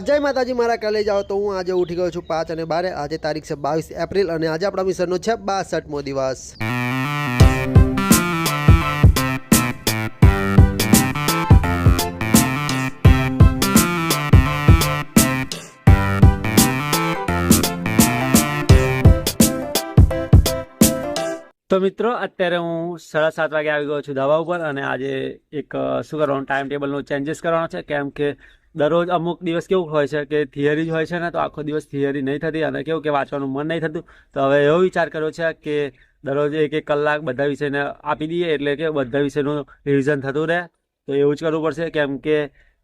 જય માતાજી, મારા કલેજ આવો તો હું આજે ઉઠી ગયો છું પાંચ અને બારે. આજે તારીખ છે બાવીસ એપ્રિલ અને આજે આપણા મિશનનો છે બાસઠમો દિવસ. તો મિત્રો, અત્યારે હું સાડા સાત વાગે આવી ગયો છું ધાબા ઉપર અને આજે એક શું કરવાનું? ટાઈમ ટેબલનું ચેન્જીસ કરવાનો છે. કેમ કે દરરોજ અમુક દિવસ કેવું હોય છે કે થિયરી જ હોય છે ને, તો આખો દિવસ થિયરી નહીં થતી અને કેવું કે વાંચવાનું મન નહીં થતું. તો હવે એવો વિચાર કર્યો છે કે દરરોજ એક એક કલાક બધા વિષયને આપી દઈએ એટલે કે બધા વિષયનું રિવિઝન થતું રહે. તો એવું જ કરવું પડશે કેમ કે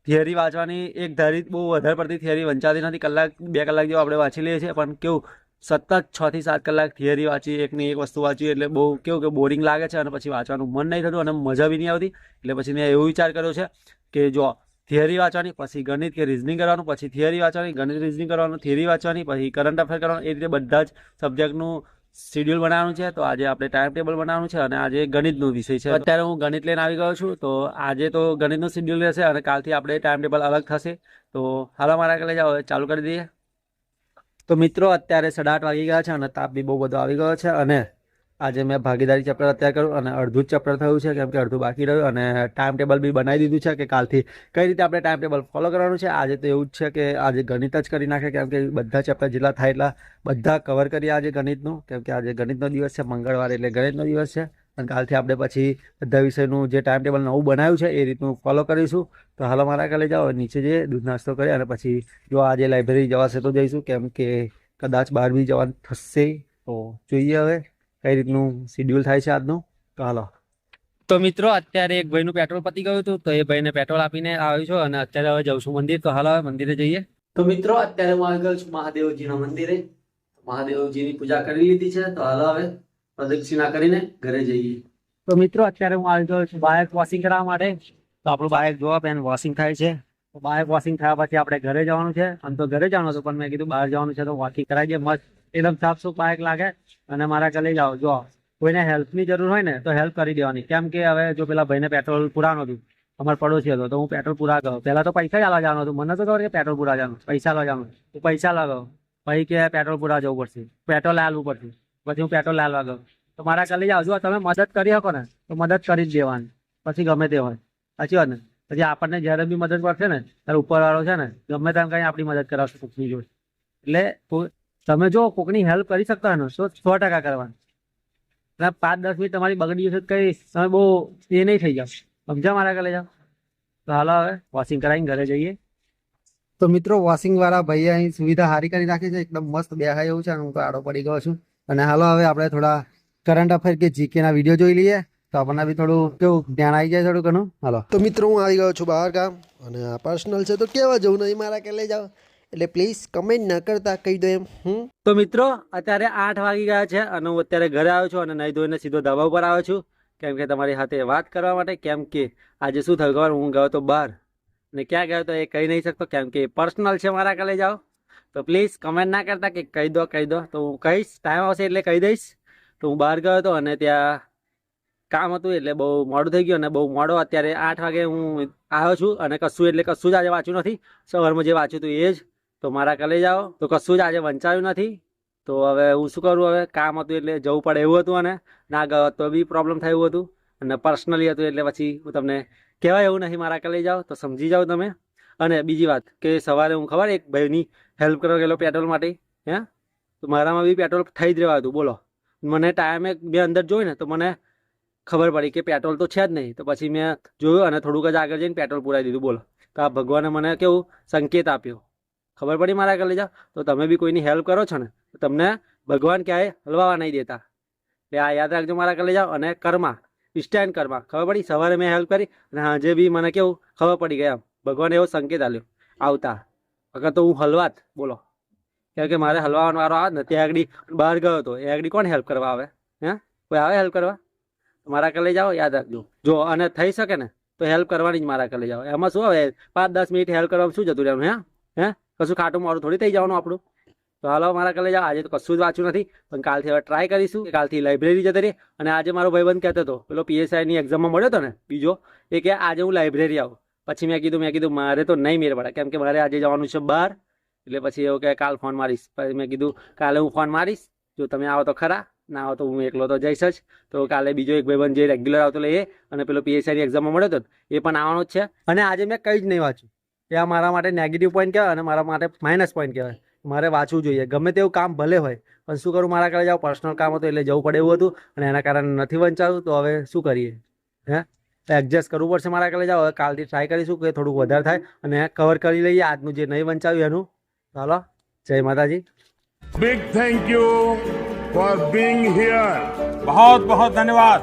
થિયરી વાંચવાની એક ધારી બહુ વધારે પડતી થિયરી વંચાતી નથી. કલાક, બે કલાક જેવું આપણે વાંચી લઈએ છીએ, પણ કેવું સતત છ થી સાત કલાક થિયરી વાંચી, એકની એક વસ્તુ વાંચી એટલે બહુ કેવું કે બોરિંગ લાગે છે અને પછી વાંચવાનું મન નહીં થતું અને મજા બી નહીં આવતી. એટલે પછી મેં એવો વિચાર કર્યો છે કે જો થિયરી વાંચવાની, પછી ગણિત કે રિઝનિંગ કરવાનું, પછી થિયરી વાંચવાની, ગણિત રિઝનિંગ કરવાનું થિયરી વાંચવાની, પછી કરંટ અફેર કરવાનું, એ રીતે બધા જ સબ્જેક્ટનું શિડ્યુલ બનાવવાનું છે. તો આજે આપણે ટાઈમ ટેબલ બનાવવાનું છે અને આજે ગણિતનું વિષય છે. અત્યારે હું ગણિત લઈને આવી ગયો છું, તો આજે તો ગણિતનું શિડ્યુલ રહેશે અને કાલથી આપણે ટાઈમ ટેબલ અલગ થશે. તો હાલો, મારા કાલે જાઓ ચાલુ કરી દઈએ. તો મિત્રો, અત્યારે સાડા આઠ વાગી ગયા છે અને તાપ બી બહુ બધો આવી ગયો છે અને આજે મેં ભાગીદારી ચેપ્ટર અત્યારે કર્યું અને અડધું જ ચેપ્ટર થયું છે, કેમ કે અડધું બાકી રહ્યું અને ટાઈમ ટેબલ બી બનાવી દીધું છે કે કાલથી કઈ રીતે આપણે ટાઈમ ટેબલ ફોલો કરવાનું છે, આજે તો એવું જ છે કે આજે ગણિત જ કરી નાખે, કેમ કે બધા ચેપ્ટર જેટલા થાય એટલા બધા કવર કરીએ આજે ગણિતનું, કેમ કે આજે ગણિતનો દિવસ છે, મંગળવાર એટલે ગણિતનો દિવસ છે અને કાલથી આપણે પછી બધા વિષયનું જે ટાઈમ ટેબલ નવું બનાવ્યું છે એ રીતનું ફોલો કરીશું. તો હાલો મારા કાલે જાઓ, નીચે જઈએ, દૂધ નાસ્તો કરી અને પછી જો આજે લાઇબ્રેરી જવાશે તો જઈશું, કેમ કે કદાચ બહાર બી જવાનું થશે તો જોઈએ હવે. કઈ રીતનું શિડ્યુલ થાય છે આજનું? તો હાલો. તો મિત્રો અત્યારે એક ભાઈનું પેટ્રોલ પતી ગયું હતું તો એ ભાઈને પેટ્રોલ આપીને આવ્યો છું અને અત્યારે હવે જઉં છું મંદિર. તો હાલો હવે મંદિરે જઈએ. તો મિત્રો અત્યારે હું આવી ગયો છું મહાદેવજીના મંદિરે. મહાદેવજીની પૂજા કરી લીધી છે તો હાલો હવે પ્રદક્ષિણા કરીને ઘરે જઈએ. તો મિત્રો અત્યારે હું આવી ગયો છું બાયક વોશિંગ કરવા માટે. તો આપણું બાયક જોવા પેન વોશિંગ થાય છે. તો બાઇક વોશિંગ થયા પછી આપણે ઘરે જવાનું છે. આમ તો ઘરે જવાનું હતું પણ મેં કીધું બહાર જવાનું છે તો વોકિંગ કરાવી દે મસ્ત. એકદમ સાફ સુફ બાઇક લાગે અને મારા કલે જાઓ જો કોઈને હેલ્પની જરૂર હોય ને તો હેલ્પ કરી દેવાની. કેમ કે હવે જો પેલા ભાઈને પેટ્રોલ પુરાનું હતું, અમારો પડોશી હતો, તો હું પેટ્રોલ પૂરા ગયો. પહેલાં તો પૈસા આલવા જવાનું હતું. મને તો ખબર કે પેટ્રોલ પૂરા જવાનું. પૈસા લાવવા જવાનું. હું પૈસા લગાવ પછી કે પેટ્રોલ પૂરા જવું પડશે. પેટ્રોલ લાવવું પડશે. પછી હું પેટ્રોલ લાવવા ગયો. તો મારા કલે જાઓ. જો તમે મદદ કરી શકો ને, તો મદદ કરી જ દેવાની. પછી ગમે તે હોય. સાચી વાત ને? પછી આપણને જ્યારે બી મદદ પડશે ને, ત્યારે ઉપરવાળો છે ને, ગમે તેમ કંઈ આપણી મદદ કરાવશે કોકની જોડે. એટલે તમે જો કોકની હેલ્પ કરી શકતા હોય તો સો ટકા કરવાની. અને પાંચ દસ મિનિટ તમારી બગડી જશે કઈ તમે બહુ એ નહીં થઈ જાવ સમજા મારા કાલે જાઓ? તો હાલો હવે વોશિંગ કરાવીને ઘરે જઈએ. તો મિત્રો વોશિંગ વાળા ભાઈએ અહીં સુવિધા સારી કરી રાખી છે. એકદમ મસ્ત બેહાય એવું છે હું તો આડો પડી ગયો છું. અને હાલો હવે આપણે થોડા કરંટ અફેર કે જીકે ના વીડિયો જોઈ લઈએ. તો આપણને બી થોડું કેવું જ્ઞાન આવી જાય થોડું ઘણું. હાલો. તો મિત્રો હું આવી ગયો છું બહાર ગામ અને આ પર્સનલ છે તો કેવા જવું નહીં મારા કે લઈ જાઓ. એટલે પ્લીઝ કમેન્ટ ન કરતા, કહી દો એમ. હું તો મિત્રો, અત્યારે આઠ વાગી ગયા છે અને હું અત્યારે ઘરે આવ્યો છું અને નહીં ધોઈને સીધો ધાબા ઉપર આવ્યો છું. કેમ કે તમારી સાથે વાત કરવા માટે, કેમ કે આજે શું થયું ખબર? હું ગયો તો બહાર. ને ક્યાં ગયો તો એ કહી નહીં શકતો, કેમ કે પર્સનલ છે મારા કાલે જાઓ. તો પ્લીઝ કમેન્ટ ના કરતા કે કહી દો કહી દો. તો હું કહીશ ટાઈમ આવશે એટલે કહી દઈશ. તો હું બહાર ગયો હતો અને ત્યાં કામ હતું એટલે બહુ મોડું થઈ ગયું અને બહુ મોડો અત્યારે આઠ વાગે હું આવ્યો છું અને કશું એટલે કશું જ આજે વાંચ્યું નથી. સવારમાં જે વાંચ્યું હતું એ જ. તો મારા કલે જાઓ. તો કશું જ આજે વંચાયું નથી. તો હવે હું શું કરું? હવે કામ હતું એટલે જવું પડે એવું હતું અને ના ગયો તો બી પ્રોબ્લેમ થયું હતું. અને પર્સનલી હતું એટલે પછી હું તમને કહેવાય એવું નહીં મારા કલે જાઓ તો સમજી જાઓ તમે. અને બીજી વાત કે સવારે હું ખબર એક ભાઈની હેલ્પ કરવા ગયેલો પેટ્રોલ માટે, હે? તો મારામાં બી પેટ્રોલ થઈ જ રહેવા હતું. બોલો. મને ટાઈમે મેં અંદર જોયું ને તો મને ખબર પડી કે પેટ્રોલ તો છે જ નહીં. તો પછી મેં જોયું અને થોડુંક જ આગળ જઈને પેટ્રોલ પુરાવી દીધું. બોલો. તો આ ભગવાને મને કેવું સંકેત આપ્યો. ખબર પડી મારા કલે જાઓ. તો તમે બી કોઈની હેલ્પ કરો છો ને, તો તમને ભગવાન ક્યાંય હલવાવા નહીં દેતા. એટલે આ યાદ રાખજો મારા કલે જાઓ અને કર્મા સ્ટેન્ડ કર્મા. ખબર પડી? સવારે મેં હેલ્પ કરી અને હાજે બી મને કેવું ખબર પડી ગયા ભગવાને એવો સંકેત આપ્યો, આવતા, અગર તો હું હલવાત, બોલો. કેમ કે મારે હલવાનો વારો આવે ને, ત્યાં આગળ બહાર ગયો હતો, એ આગળ કોણ હેલ્પ કરવા આવે? હે? કોઈ આવે હેલ્પ કરવા? મારા કલે જાઓ, યાદ રાખજો. જો અને થઈ શકે ને, તો હેલ્પ કરવાની જ મારા કલે જાઓ. એમાં શું આવે? પાંચ દસ મિનિટ હેલ્પ કરવામાં શું જતું રહેવાનું, હે? હે? કશું ખાટું મારું થોડી થઈ જવાનું આપણું. તો હાલો, મારા કલે જાઓ આજે તો કશું જ વાંચ્યું નથી. પણ કાલથી હવે ટ્રાય કરીશું. કાલથી લાઇબ્રેરી જતી રહી અને આજે મારો ભાઈબંધ કહેતો હતો, પેલો પીએસઆઈની એક્ઝામમાં મળ્યો હતો ને, બીજો, એ કે આજે હું લાઇબ્રેરી આવું. પછી મેં કીધું મેં કીધું, મારે તો નહીં મેળ પડે. કેમ કે મારે આજે જવાનું છે બહાર એટલે પછી એવું કે કાલ ફોન મારીશ. પછી મેં કીધું, કાલે હું ફોન મારીશ. જો તમે આવો તો ખરા, ના આવો તો હું એકલો તો જઈશ જ. તો કાલે બીજો એક ભાઈબંધ જે રેગ્યુલર આવતો લે અને પેલો પીએસઆઈની એક્ઝામમાં મળ્યો હતો એ પણ આવવાનો જ છે. અને આજે મેં કંઈ જ નહીં વાંચ્યું. એ આ મારા માટે નેગેટિવ પોઈન્ટ કહેવાય અને મારા માટે માઇનસ પોઈન્ટ કહેવાય મારે વાંચવું જોઈએ ગમે તેવું કામ ભલે હોય પણ શું કરું મારા કાલે જાવ પર્સનલ કામ હતું એટલે જવું પડે એવું હતું અને એના કારણે નથી વંચાયું તો હવે શું કરીએ હે એડજસ્ટ કરવું પડશે મારા કાલે જાવ હવે કાલથી ટ્રાય કરીશું કે થોડુંક વધારે થાય અને કવર કરી લઈએ આજનું જે નહીં વંચાવ્યું એનું ચાલો જય માતાજી Big thank you for being here. बहुत बहुत धन्यवाद